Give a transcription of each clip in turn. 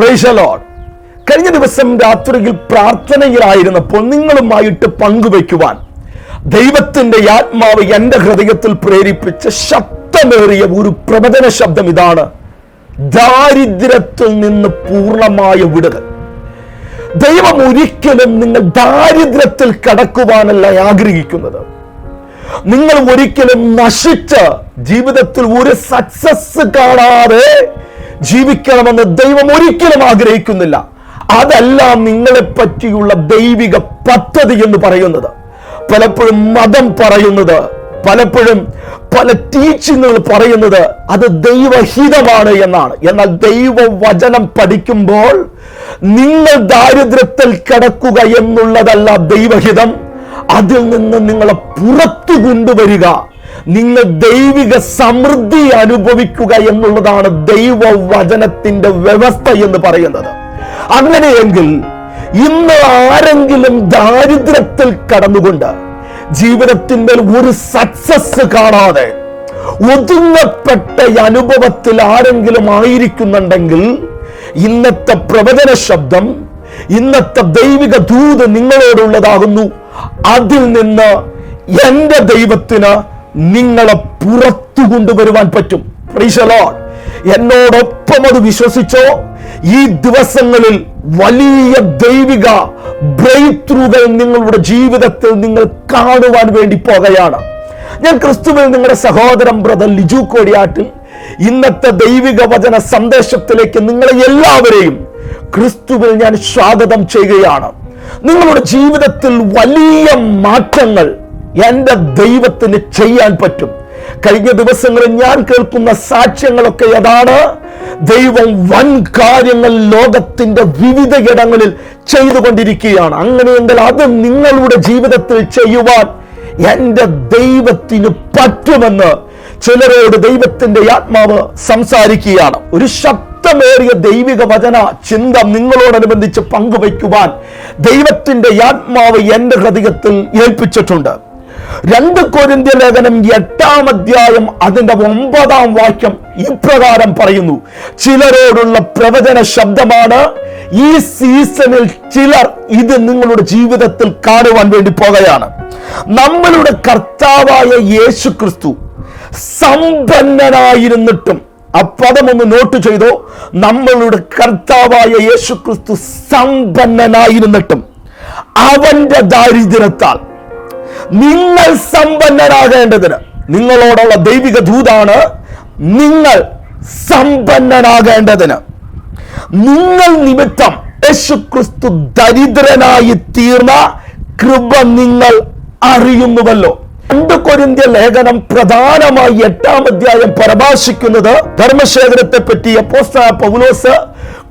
പ്രൈസലോഡ് കഴിഞ്ഞ ദിവസം രാത്രിയിൽ പ്രാർത്ഥനയിലായിരുന്നപ്പോൾ നിങ്ങളുമായിട്ട് പങ്കുവയ്ക്കുവാൻ ദൈവത്തിന്റെ ആത്മാവ് എന്റെ ഹൃദയത്തിൽ പ്രേരിപ്പിച്ച ശക്തമേറിയ ഒരു പ്രവചന ശബ്ദം ഇതാണ്. ദാരിദ്ര്യത്തിൽ നിന്ന് പൂർണമായ വിടുതൽ. ദൈവം ഒരിക്കലും നിങ്ങൾ ദാരിദ്ര്യത്തിൽ കടക്കുവാനല്ല ആഗ്രഹിക്കുന്നത്. നിങ്ങൾ ഒരിക്കലും നശിച്ച് ജീവിതത്തിൽ ഒരു സക്സസ് കാണാതെ ജീവിക്കണമെന്ന് ദൈവം ഒരിക്കലും ആഗ്രഹിക്കുന്നില്ല. അതല്ല നിങ്ങളെ പറ്റിയുള്ള ദൈവിക പദ്ധതി എന്ന് പറയുന്നത്. പലപ്പോഴും മതം പറയുന്നത് പലപ്പോഴും പല ടീച്ചിങ്ങുകൾ പറയുന്നത് അത് ദൈവഹിതമാണ് എന്നാണ്. എന്നാൽ ദൈവവചനം പഠിക്കുമ്പോൾ നിങ്ങൾ ദാരിദ്ര്യത്തിൽ കിടക്കുക എന്നുള്ളതല്ല ദൈവഹിതം. അതിൽ നിന്ന് നിങ്ങളെ പുറത്തു കൊണ്ടുവരിക. നിങ്ങൾ ദൈവിക സമൃദ്ധി അനുഭവിക്കുക എന്നുള്ളതാണ് ദൈവ വചനത്തിന്റെ വ്യവസ്ഥ എന്ന് പറയുന്നത്. അങ്ങനെയെങ്കിൽ ഇന്ന് ആരെങ്കിലും ദാരിദ്ര്യത്തിൽ കടന്നുകൊണ്ട് ജീവിതത്തിന്മേൽ ഒരു സക്സസ് കാണാതെ ഒതുങ്ങപ്പെട്ട അനുഭവത്തിൽ ആരെങ്കിലും ആയിരിക്കുന്നുണ്ടെങ്കിൽ ഇന്നത്തെ പ്രവചന ശബ്ദം ഇന്നത്തെ ദൈവിക ദൂത് നിങ്ങളോടുള്ളതാകുന്നു. അതിൽ നിന്ന് എന്റെ ദൈവത്തിന് നിങ്ങളെ പുറത്തു കൊണ്ടുവരുവാൻ പറ്റും. എന്നോടൊപ്പം അത് വിശ്വസിച്ചോ? ഈ ദിവസങ്ങളിൽ വലിയ ദൈവിക ബ്രേക്ക് നിങ്ങളുടെ ജീവിതത്തിൽ നിങ്ങൾ കാണുവാൻ വേണ്ടി പോകുകയാണ്. ഞാൻ ക്രിസ്തുവിൽ നിങ്ങളുടെ സഹോദരൻ ബ്രദർ ലിജു കോടിയാട്ടിൽ ഇന്നത്തെ ദൈവിക വചന സന്ദേശത്തിലേക്ക് നിങ്ങളെ എല്ലാവരെയും ക്രിസ്തുവിൽ ഞാൻ സ്വാഗതം ചെയ്യുകയാണ്. നിങ്ങളുടെ ജീവിതത്തിൽ വലിയ മാറ്റങ്ങൾ എന്റെ ദൈവത്തിന് ചെയ്യാൻ പറ്റും. കഴിഞ്ഞ ദിവസങ്ങളിൽ ഞാൻ കേൾക്കുന്ന സാക്ഷ്യങ്ങളൊക്കെ അതാണ് ദൈവം വൻ കാര്യങ്ങൾ ലോകത്തിന്റെ വിവിധ ഇടങ്ങളിൽ ചെയ്തുകൊണ്ടിരിക്കുകയാണ്. അങ്ങനെയെങ്കിൽ അത് നിങ്ങളുടെ ജീവിതത്തിൽ ചെയ്യുവാൻ എന്റെ ദൈവത്തിന് പറ്റുമെന്ന് ചിലരോട് ദൈവത്തിന്റെ ആത്മാവ് സംസാരിക്കുകയാണ്. ഒരു ശക്തമേറിയ ദൈവിക വചന ചിന്ത നിങ്ങളോടനുബന്ധിച്ച് പങ്കുവയ്ക്കുവാൻ ദൈവത്തിന്റെ ആത്മാവ് എന്റെ ഹൃദയത്തിൽ ഏൽപ്പിച്ചിട്ടുണ്ട്. രണ്ട് കൊരിന്ത്യ ലേഖനം എട്ടാം അധ്യായം അതിന്റെ ഒമ്പതാം വാക്യം ഇപ്രകാരം പറയുന്നു. ചിലരോടുള്ള പ്രവചന ശബ്ദമാണ് ഈ സീസണിൽ ചിലർ ഇത് നിങ്ങളുടെ ജീവിതത്തിൽ കാണുവാൻ വേണ്ടി പോകുകയാണ്. നമ്മളുടെ കർത്താവായ യേശു ക്രിസ്തു സമ്പന്നനായിരുന്നിട്ടും ആ പദം ഒന്ന് നോട്ട് ചെയ്തോ നമ്മളുടെ കർത്താവായ യേശു ക്രിസ്തു സമ്പന്നനായിരുന്നിട്ടും അവന്റെ ദാരിദ്ര്യത്താൽ നിങ്ങൾ സമ്പന്നരാകേണ്ടതിന് നിങ്ങളോടുള്ള ദൈവിക ദൂതാണ് നിങ്ങൾ സമ്പന്നനാകേണ്ടതിന്. നിങ്ങൾ നിമിത്തം യേശു ക്രിസ്തു ദരിദ്രനായി തീർന്ന കൃപ നിങ്ങൾ അറിയുന്നുവല്ലോ. രണ്ട് കൊരിന്ത്യ ലേഖനം പ്രധാനമായി എട്ടാം അധ്യായം പരാമർശിക്കുന്നത് ധർമ്മശേഖരത്തെ പറ്റി അപ്പോസ്തല പൗലോസ്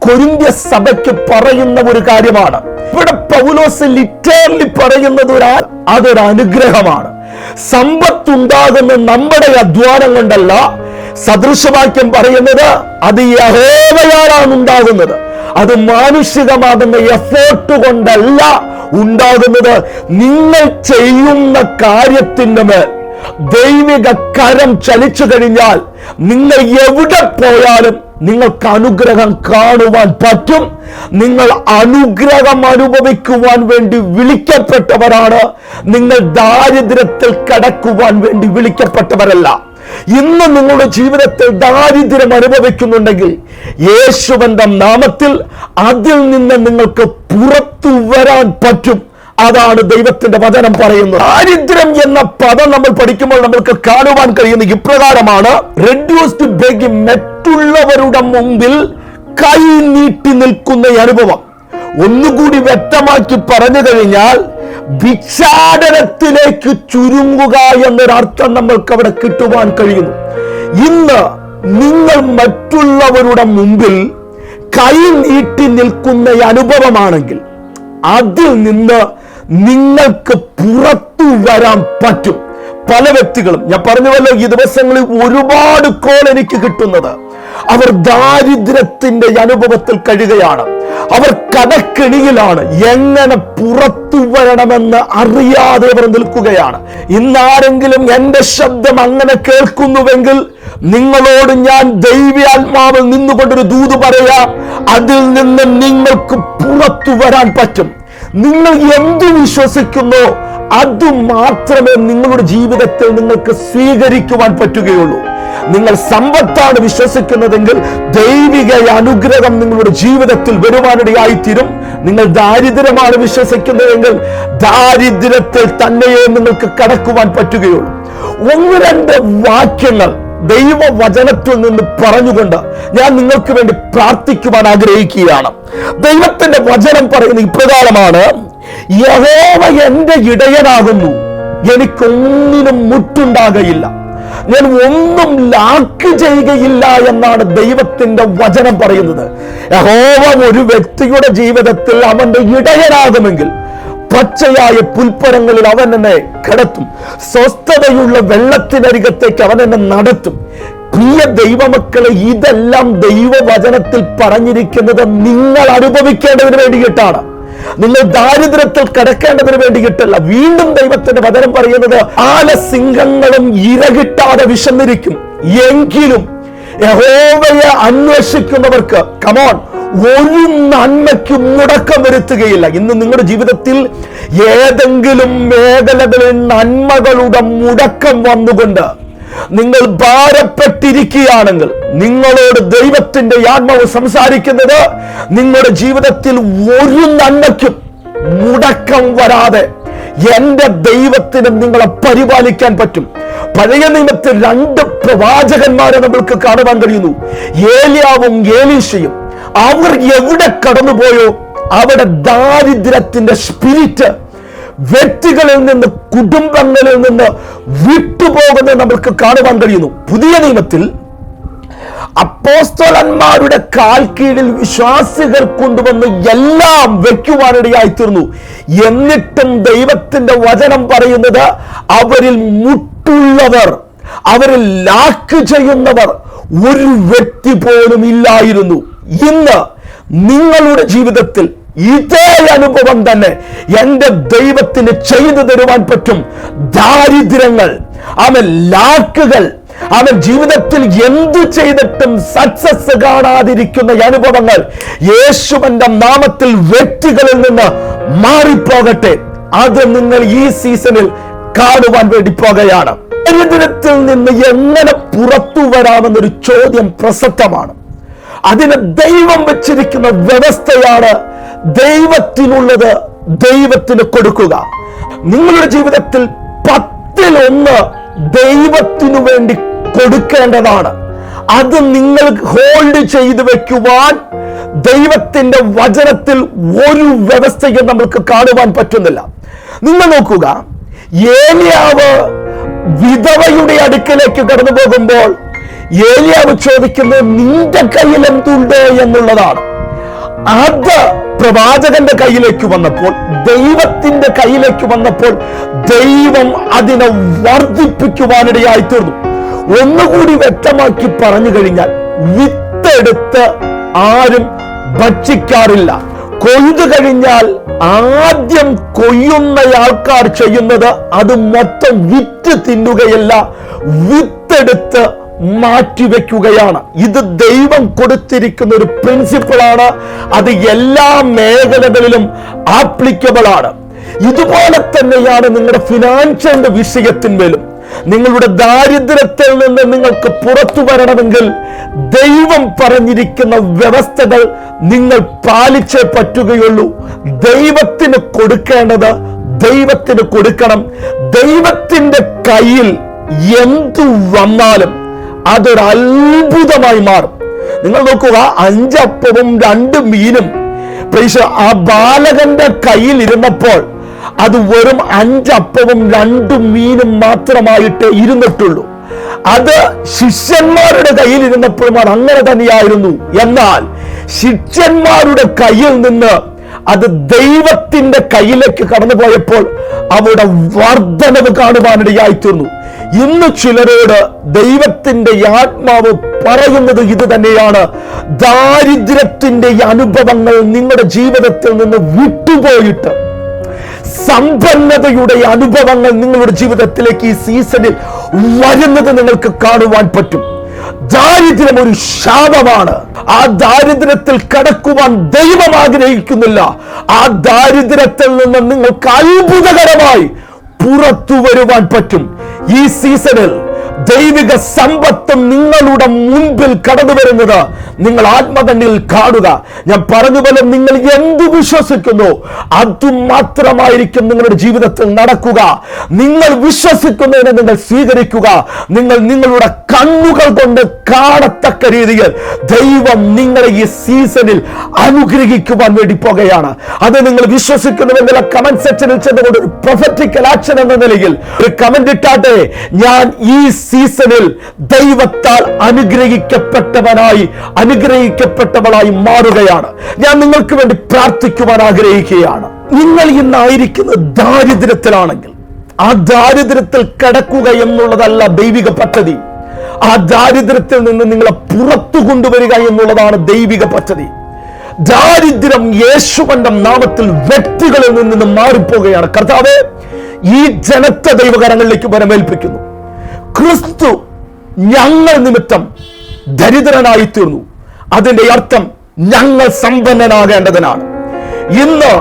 കൊരിന്ത്യ സഭയ്ക്ക് പറയുന്ന ഒരു കാര്യമാണ്. ഇവിടെ പൗലോസ് ലിറ്റേർലി പറയുന്നത് ഒരു അതൊരു അനുഗ്രഹമാണ്. സമ്പത്തുണ്ടാകുന്ന നമ്മുടെ അധ്വാനം കൊണ്ടല്ല സദൃശവാക്യം പറയുന്നത് അത് യഹോവയാലാണ് ഉണ്ടാകുന്നത്. അത് മാനുഷികമാകുന്ന എഫേർട്ട് കൊണ്ടല്ല ഉണ്ടാകുന്നത്. നിങ്ങൾ ചെയ്യുന്ന കാര്യത്തിന്റെ മേൽ ദൈവിക കരം ചലിച്ചു കഴിഞ്ഞാൽ നിങ്ങൾ എവിടെ പോയാലും നിങ്ങൾക്ക് അനുഗ്രഹം കാണുവാൻ പറ്റും. നിങ്ങൾ അനുഗ്രഹം അനുഭവിക്കുവാൻ വേണ്ടി വിളിക്കപ്പെട്ടവരാണ്. നിങ്ങൾ ദാരിദ്ര്യത്തിൽ കടക്കുവാൻ വേണ്ടി വിളിക്കപ്പെട്ടവരല്ല. ഇന്ന് നിങ്ങളുടെ ജീവിതത്തിൽ ദാരിദ്ര്യം അനുഭവിക്കുന്നുണ്ടെങ്കിൽ യേശുവന്റെ നാമത്തിൽ അതിൽ നിന്ന് നിങ്ങൾക്ക് പുറത്തു വരാൻ പറ്റും. അതാണ് ദൈവത്തിന്റെ വചനം പറയുന്നത്. ദാരിദ്ര്യം എന്ന പദം നമ്മൾ പഠിക്കുമ്പോൾ നമ്മൾക്ക് കാണുവാൻ കഴിയുന്ന ഇപ്രകാരമാണ്. റെഡ്യൂസ്ഡ് ബെഗ് മറ്റുള്ളവരുടെ മുമ്പിൽ കൈ നീട്ടി നിൽക്കുന്ന അനുഭവം. ഒന്നുകൂടി വ്യക്തമാക്കി പറഞ്ഞു കഴിഞ്ഞാൽ ഭിക്ഷാടനത്തിലേക്ക് ചുരുങ്ങുക എന്നൊരർത്ഥം നമ്മൾക്ക് അവിടെ കിട്ടുവാൻ കഴിയുന്നു. ഇന്ന് നിങ്ങൾ മറ്റുള്ളവരുടെ മുമ്പിൽ കൈ നീട്ടി നിൽക്കുന്ന അനുഭവമാണെങ്കിൽ അതിൽ നിന്ന് നിങ്ങൾക്ക് പുറത്തു വരാൻ പറ്റും. പല വ്യക്തികളും ഞാൻ പറഞ്ഞുവല്ലോ ഈ ദിവസങ്ങളിൽ ഒരുപാട് കോൾ എനിക്ക് കിട്ടുന്നത്. അവർ ദാരിദ്ര്യത്തിന്റെ അനുഭവത്തിൽ കഴിയുകയാണ്. അവർ കടക്കെണിയിലാണ്. എങ്ങനെ പുറത്തു വരണമെന്ന് അറിയാതെ അവർ നിൽക്കുകയാണ്. ഇന്നാരെങ്കിലും എന്റെ ശബ്ദം അങ്ങനെ കേൾക്കുന്നുവെങ്കിൽ നിങ്ങളോട് ഞാൻ ദൈവ്യാത്മാവിൽ നിന്നുകൊണ്ടൊരു ദൂത് പറയാം അതിൽ നിന്ന് നിങ്ങൾക്ക് പുറത്തു വരാൻ പറ്റും. നിങ്ങൾ എന്തു വിശ്വസിക്കുന്നു അത് മാത്രമേ നിങ്ങളുടെ ജീവിതത്തിൽ നിങ്ങൾക്ക് സ്വീകരിക്കുവാൻ പറ്റുകയുള്ളൂ. നിങ്ങൾ സമ്പത്താണ് വിശ്വസിക്കുന്നതെങ്കിൽ ദൈവിക അനുഗ്രഹം നിങ്ങളുടെ ജീവിതത്തിൽ വരുവാനിടയായിത്തീരും. നിങ്ങൾ ദാരിദ്ര്യമാണ് വിശ്വസിക്കുന്നതെങ്കിൽ ദാരിദ്ര്യത്തിൽ തന്നെയേ നിങ്ങൾക്ക് കടക്കുവാൻ പറ്റുകയുള്ളൂ. ഒന്ന് രണ്ട് വാക്യങ്ങൾ ദൈവവചനത്തിൽ നിന്ന് പറഞ്ഞുകൊണ്ട് ഞാൻ നിങ്ങൾക്ക് വേണ്ടി പ്രാർത്ഥിക്കുവാൻ ആഗ്രഹിക്കുകയാണ്. ദൈവത്തിന്റെ വചനം പറയുന്ന ഇപ്രകാരമാണ് യഹോവ എന്റെ ഇടയനാകുന്നു എനിക്കൊന്നിനും മുട്ടുണ്ടാകയില്ല. ഞാൻ ഒന്നും ലാക്ക് ചെയ്യുകയില്ല എന്നാണ് ദൈവത്തിന്റെ വചനം പറയുന്നത്. യഹോവ ഒരു വ്യക്തിയുടെ ജീവിതത്തിൽ അവന്റെ ഇടയനാകുമെങ്കിൽ പച്ചയായ പുൽപ്പരങ്ങളിൽ അവൻ എന്നെ കിടത്തും. സ്വസ്ഥതയുള്ള വെള്ളത്തിനരികത്തേക്ക് അവൻ എന്നെ നടത്തും. പ്രിയ ദൈവമക്കളെ ഇതെല്ലാം ദൈവവചനത്തിൽ പറഞ്ഞിരിക്കുന്നത് നിങ്ങൾ അനുഭവിക്കേണ്ടതിന് വേണ്ടിയിട്ടാണ്. നിങ്ങൾ ദാരിദ്ര്യത്തിൽ കിടക്കേണ്ടതിന് വേണ്ടിയിട്ടല്ല വീണ്ടും ദൈവത്തിന്റെ വചനം പറയുന്നത് ആല ആലസിംഹങ്ങളും ഇരകിട്ടാതെ വിശന്നിരിക്കും. എങ്കിലും യഹോവയെ അന്വേഷിക്കുന്നവർക്ക് കമോൺ ഒരു നന്മയ്ക്കും മുടക്കം വരുത്തുകയില്ല. ഇന്ന് നിങ്ങളുടെ ജീവിതത്തിൽ ഏതെങ്കിലും മേഖലകളിൽ നന്മകളുടെ മുടക്കം വന്നുകൊണ്ട് നിങ്ങൾ ഭാരപ്പെട്ടിരിക്കുകയാണെങ്കിൽ നിങ്ങളോട് ദൈവത്തിന്റെ ആത്മാവ് സംസാരിക്കുന്നത് നിങ്ങളുടെ ജീവിതത്തിൽ ഒരു നന്മയ്ക്കും മുടക്കം വരാതെ എന്റെ ദൈവത്തിന് നിങ്ങളെ പരിപാലിക്കാൻ പറ്റും. പഴയ നിയമത്തിൽ രണ്ട് പ്രവാചകന്മാരെ നമ്മൾക്ക് കാണുവാൻ കഴിയുന്നു. ഏലിയാവും ഏലീശയും. അവർ എവിടെ കടന്നുപോയോ അവിടെ ദാരിദ്ര്യത്തിന്റെ സ്പിരിറ്റ് വ്യക്തികളിൽ നിന്ന് കുടുംബങ്ങളിൽ നിന്ന് വിട്ടുപോകുന്നത് നമ്മൾക്ക് കാണുവാൻ കഴിയുന്നു. പുതിയ നിയമത്തിൽ അപ്പോസ്തോലന്മാരുടെ കാൽ കീഴിൽ വിശ്വാസികൾ കൊണ്ടുവന്ന് എല്ലാം വെക്കുവാനിടയായി തീർന്നു. എന്നിട്ടും ദൈവത്തിന്റെ വചനം പറയുന്നത് അവരിൽ മുട്ടുള്ളവർ അവരിൽ ലാക്ക് ചെയ്യുന്നവർ ഒരു വ്യക്തി പോലും ഇല്ലായിരുന്നു. ഇന്ന് നിങ്ങളുടെ ജീവിതത്തിൽ ഇതേ അനുഭവം തന്നെ എന്റെ ദൈവത്തിന് ചെയ്തു തരുവാൻ പറ്റും. ദാരിദ്ര്യങ്ങൾ അവൻ ലാക്കുകൾ അവൻ ജീവിതത്തിൽ എന്ത് ചെയ്തിട്ടും സക്സസ് കാണാതിരിക്കുന്ന അനുഭവങ്ങൾ യേശുവന്റെ നാമത്തിൽ വ്യക്തികളിൽ നിന്ന് മാറിപ്പോകട്ടെ. അത് നിങ്ങൾ ഈ സീസണിൽ കാണുവാൻ വേണ്ടി പോകുകയാണ്. ദരിദ്രത്തിൽ നിന്ന് എങ്ങനെ പുറത്തു വരാമെന്നൊരു ചോദ്യം പ്രസക്തമാണ്. അതിന് ദൈവം വെച്ചിരിക്കുന്ന വ്യവസ്ഥയാണ് ദൈവത്തിനുള്ളത് ദൈവത്തിന് കൊടുക്കുക. നിങ്ങളുടെ ജീവിതത്തിൽ പത്തിൽ ഒന്ന് ദൈവത്തിനു വേണ്ടി കൊടുക്കേണ്ടതാണ്. അത് നിങ്ങൾ ഹോൾഡ് ചെയ്തു വെക്കുവാൻ ദൈവത്തിന്റെ വചനത്തിൽ ഒരു വ്യവസ്ഥയും നമ്മൾക്ക് കാണുവാൻ പറ്റുന്നില്ല. നിങ്ങൾ നോക്കുക ഏലിയാവ് വിധവയുടെ അടുക്കലേക്ക് കടന്നു പോകുമ്പോൾ ഏലിയാവ് ചോദിക്കുന്നത് നിന്റെ കയ്യിൽ എന്തുണ്ട് എന്നുള്ളതാണ്. അത് പ്രവാചകന്റെ കയ്യിലേക്ക് വന്നപ്പോൾ ദൈവത്തിന്റെ കയ്യിലേക്ക് വന്നപ്പോൾ ദൈവം അതിനെ വർദ്ധിപ്പിക്കുവാനിടയായി തീർന്നു. ഒന്നുകൂടി വ്യക്തമാക്കി പറഞ്ഞു കഴിഞ്ഞാൽ വിത്തെടുത്ത് ആരും ഭക്ഷിക്കാറില്ല. കൊയ്തു കഴിഞ്ഞാൽ ആദ്യം കൊയ്യുന്ന ആൾക്കാർ ചെയ്യുന്നത് അത് മൊത്തം വിറ്റ് തിന്നുകയല്ല വിത്തെടുത്ത് മാറ്റിവെക്കുകയാണ്. ഇത് ദൈവം കൊടുത്തിരിക്കുന്ന ഒരു പ്രിൻസിപ്പിളാണ് അത് എല്ലാ മേഖലകളിലും ആപ്ലിക്കബിൾ ആണ്. ഇതുപോലെ തന്നെയാണ് നിങ്ങളുടെ ഫിനാൻഷ്യലിന്റെ വിഷയത്തിന്മേലും നിങ്ങളുടെ ദാരിദ്ര്യത്തിൽ നിന്ന് നിങ്ങൾക്ക് പുറത്തു വരണമെങ്കിൽ ദൈവം പറഞ്ഞിരിക്കുന്ന വ്യവസ്ഥകൾ നിങ്ങൾ പാലിച്ചേ പറ്റുകയുള്ളൂ. ദൈവത്തിന് കൊടുക്കേണ്ടത് ദൈവത്തിന് കൊടുക്കണം. ദൈവത്തിന്റെ കയ്യിൽ എന്തു വന്നാലും അതൊരു അത്ഭുതമായി മാറും. നിങ്ങൾ നോക്കുക അഞ്ചപ്പവും രണ്ട് മീനും. ആ ബാലകന്റെ കയ്യിൽ ഇരുന്നപ്പോൾ അത് വെറും അഞ്ചപ്പവും രണ്ട് മീനും മാത്രമായിട്ട് ഇരുന്നിട്ടുള്ളൂ. അത് ശിഷ്യന്മാരുടെ കയ്യിൽ ഇരുന്നപ്പോഴും അത് അങ്ങനെ തന്നെയായിരുന്നു. എന്നാൽ ശിഷ്യന്മാരുടെ കയ്യിൽ നിന്ന് അത് ദൈവത്തിന്റെ കയ്യിലേക്ക് കടന്നു പോയപ്പോൾ അവിടെ വർധനവ് കാണുവാനിടയായി തീർന്നു ഇന്ന് ചിലരോട് ദൈവത്തിന്റെ ആത്മാവ് പറയുന്നത് ഇത് തന്നെയാണ്. ദാരിദ്ര്യത്തിന്റെ അനുഭവങ്ങൾ നിങ്ങളുടെ ജീവിതത്തിൽ നിന്ന് വിട്ടുപോയിട്ട് സമ്പന്നതയുടെ അനുഭവങ്ങൾ നിങ്ങളുടെ ജീവിതത്തിലേക്ക് ഈ സീസണിൽ വരുന്നത് നിങ്ങൾക്ക് കാണുവാൻ പറ്റും. ദാരിദ്ര്യം ഒരു ശാപമാണ്. ആ ദാരിദ്ര്യത്തിൽ കടക്കുവാൻ ദൈവം ആഗ്രഹിക്കുന്നില്ല. ആ ദാരിദ്ര്യത്തിൽ നിന്ന് നിങ്ങൾക്ക് അത്ഭുതകരമായി പുറത്തു വരുവാൻ പറ്റും. ഈ സീസണിൽ ദൈവിക സമ്പത്തും നിങ്ങളുടെ മുൻപിൽ കടന്നു വരുന്നത് നിങ്ങൾ ആത്മകണ്ണിൽ കാണുക. ഞാൻ പറഞ്ഞു പോലെ നിങ്ങൾ എന്തു വിശ്വസിക്കുന്നു അതുമാത്രമായിരിക്കും നിങ്ങളുടെ ജീവിതത്തിൽ നടക്കുക. നിങ്ങൾ വിശ്വസിക്കുന്നതിനെ നിങ്ങൾ സ്വീകരിക്കുക. നിങ്ങൾ നിങ്ങളുടെ കണ്ണുകൾ കൊണ്ട് കാണത്തക്ക രീതിയിൽ ദൈവം നിങ്ങളെ ഈ സീസണിൽ അനുഗ്രഹിക്കുവാൻ വേണ്ടി പോകുകയാണ്. അത് നിങ്ങൾ വിശ്വസിക്കുന്നുവെങ്കിൽ കമന്റ് സെക്ഷനിൽ ചെന്നുകൊണ്ട് ഒരു പ്രൊഫറ്റിക്കൽ ആക്ഷൻ എന്ന നിലയിൽ ഒരു കമന്റ് ഇട്ടാട്ടെ ഞാൻ ഈ സീസണിൽ ദൈവത്താൽ അനുഗ്രഹിക്കപ്പെട്ടവനായി അനുഗ്രഹിക്കപ്പെട്ടവളായി മാറുകയാണ്. ഞാൻ നിങ്ങൾക്ക് വേണ്ടി പ്രാർത്ഥിക്കുവാൻ ആഗ്രഹിക്കുകയാണ്. നിങ്ങൾ ഇന്നായിരിക്കുന്ന ദാരിദ്ര്യത്തിലാണെങ്കിൽ ആ ദാരിദ്ര്യത്തിൽ കിടക്കുക എന്നുള്ളതല്ല ദൈവിക പദ്ധതി. ആ ദാരിദ്ര്യത്തിൽ നിന്ന് നിങ്ങളെ പുറത്തു കൊണ്ടുവരിക എന്നുള്ളതാണ് ദൈവിക പദ്ധതി. ദാരിദ്ര്യം യേശുവന്റെ നാമത്തിൽ വ്യക്തികളിൽ നിന്ന് മാറിപ്പോവുകയാണ്. കർത്താവ് ഈ ജനത്തെ ദൈവകരങ്ങളിലേക്ക് വരമേൽപ്പിക്കുന്നു. ക്രിസ്തു ഞങ്ങൾ നിമിത്തം ദരിദ്രനായി തീർന്നു. അതിന്റെ അർത്ഥം ഞങ്ങൾ സമ്പന്നനാകേണ്ടതിനാണ്. ഇന്ന്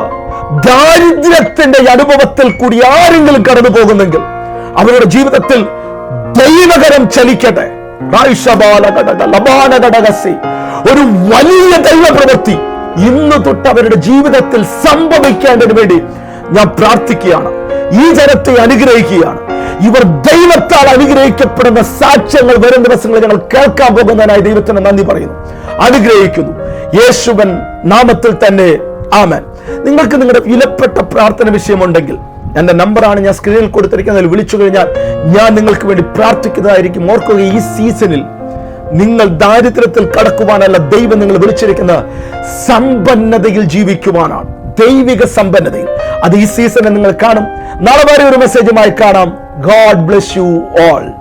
ദാരിദ്ര്യത്തിന്റെ അനുഭവത്തിൽ കൂടി ആരെങ്കിലും കടന്നു പോകുന്നെങ്കിൽ അവരുടെ ജീവിതത്തിൽ ദൈവകരം ചലിക്കട്ടെ. ഒരു വലിയ ദൈവപ്രവൃത്തി ഇന്ന് തൊട്ട് അവരുടെ ജീവിതത്തിൽ സംഭവിക്കേണ്ടതിന് വേണ്ടി ഞാൻ പ്രാർത്ഥിക്കുകയാണ്. ഈ ജനത്തെ അനുഗ്രഹിക്കുകയാണ്. ഇവർ ദൈവത്താൽ അനുഗ്രഹിക്കപ്പെടുന്ന സാക്ഷ്യങ്ങൾ വരും ദിവസങ്ങളിൽ ഞങ്ങൾ കേൾക്കാൻ പോകുന്നതിനായി ദൈവത്തിന് നന്ദി പറയുന്നു. അനുഗ്രഹിക്കുന്നു. യേശുവൻ നാമത്തിൽ തന്നെ ആമൻ. നിങ്ങൾക്ക് നിങ്ങളുടെ വിലപ്പെട്ട പ്രാർത്ഥന വിഷയമുണ്ടെങ്കിൽ എന്റെ നമ്പറാണ് ഞാൻ സ്ക്രീനിൽ കൊടുത്തിരിക്കുന്നത്. വിളിച്ചു കഴിഞ്ഞാൽ ഞാൻ നിങ്ങൾക്ക് വേണ്ടി പ്രാർത്ഥിക്കുന്നതായിരിക്കും. ഓർക്കുക ഈ സീസണിൽ നിങ്ങൾ ദാരിദ്ര്യത്തിൽ കടക്കുവാനല്ല ദൈവം നിങ്ങൾ വിളിച്ചിരിക്കുന്നത് സമ്പന്നതയിൽ ജീവിക്കുവാനാണ്. ദൈവിക സമ്പന്നതയിൽ. അത് ഈ സീസണിൽ നിങ്ങൾ കാണും. നാളെ വരെ ഒരു മെസ്സേജുമായി കാണാം. God bless you all.